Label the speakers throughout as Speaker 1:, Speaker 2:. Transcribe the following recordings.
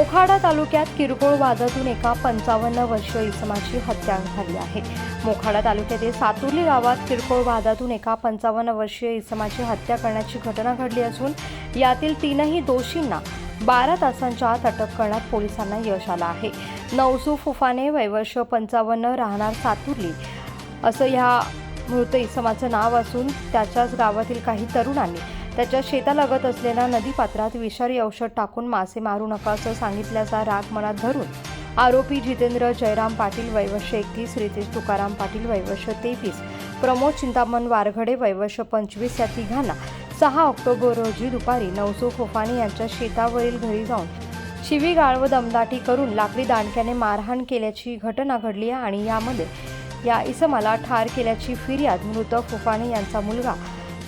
Speaker 1: मोखाडा तालुक्यात किरकोळ वादातून एका पंचावन्न वर्षीय इसमाची हत्या झाली आहे. मोखाडा तालुक्यातील सातुर्ली गावात किरकोळ वादातून एका पंचावन्न वर्षीय इसमाची हत्या करण्याची घटना घडली असून यातील तीनही दोषींना बारा तासांच्या आत अटक करण्यात पोलिसांना यश आलं आहे. नवसू फुफाने वैवर्ष पंचावन्न राहणार सातुर्ली असं ह्या मृत इसमाचं नाव असून त्याच्याच गावातील काही तरुणांनी त्याच्या शेतालगत असलेल्या नदीपात्रात विषारी औषध टाकून मासे मारू नका असं सांगितल्याचा राग मनात धरून आरोपी जितेंद्र जयराम पाटील वैवश्य एकतीस रितेश तुकाराम पाटील वैवश्य तेवीस प्रमोद चिंतामण वारघडे वैवश्य पंचवीस या तिघांना सहा ऑक्टोबर रोजी दुपारी नवसू फोफानी यांच्या शेतावरील घरी जाऊन शिवीगाळ व दमदाटी करून लाकडी दांडक्याने मारहाण केल्याची घटना घडली आहे आणि यामध्ये या इसमाला ठार केल्याची फिर्याद मृत फुफाणे यांचा मुलगा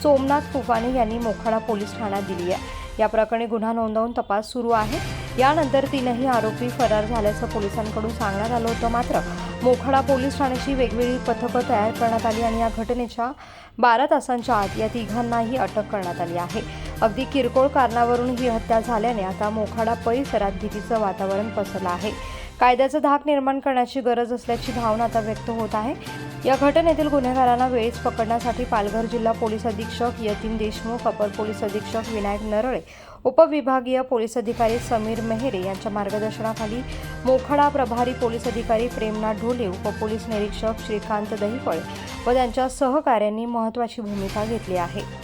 Speaker 1: सोमनाथ फुफाने यांनी मोखाडा पोलीस ठाण्यात दिली आहे. या प्रकरणी गुन्हा नोंदवून तपास सुरू आहे. यानंतर तीनही आरोपी फरार झाल्याचं पोलिसांकडून सांगण्यात आलं होतं. मात्र मोखाडा पोलीस ठाण्याची वेगवेगळी पथकं तयार करण्यात आली आणि या घटनेच्या बारा तासांच्या आत या तिघांनाही अटक करण्यात आली आहे. अगदी किरकोळ कारणावरून ही हत्या झाल्याने आता मोखाडा परिसरात भीतीचं वातावरण पसरलं आहे. कायद्याचा धाक निर्माण करण्याची गरज असल्याची भावना आता व्यक्त होत आहे. या घटनेतील गुन्हेगारांना वेळीच पकडण्यासाठी पालघर जिल्हा पोलीस अधीक्षक यतीन देशमुख अपर पोलीस अधीक्षक विनायक नरळे उपविभागीय पोलीस अधिकारी समीर मेहरे यांच्या मार्गदर्शनाखाली मोखडा प्रभारी पोलीस अधिकारी प्रेमनाथ ढोले उपपोलीस निरीक्षक श्रीकांत दहिफळ व त्यांच्या सहकाऱ्यांनी महत्त्वाची भूमिका घेतली आहे.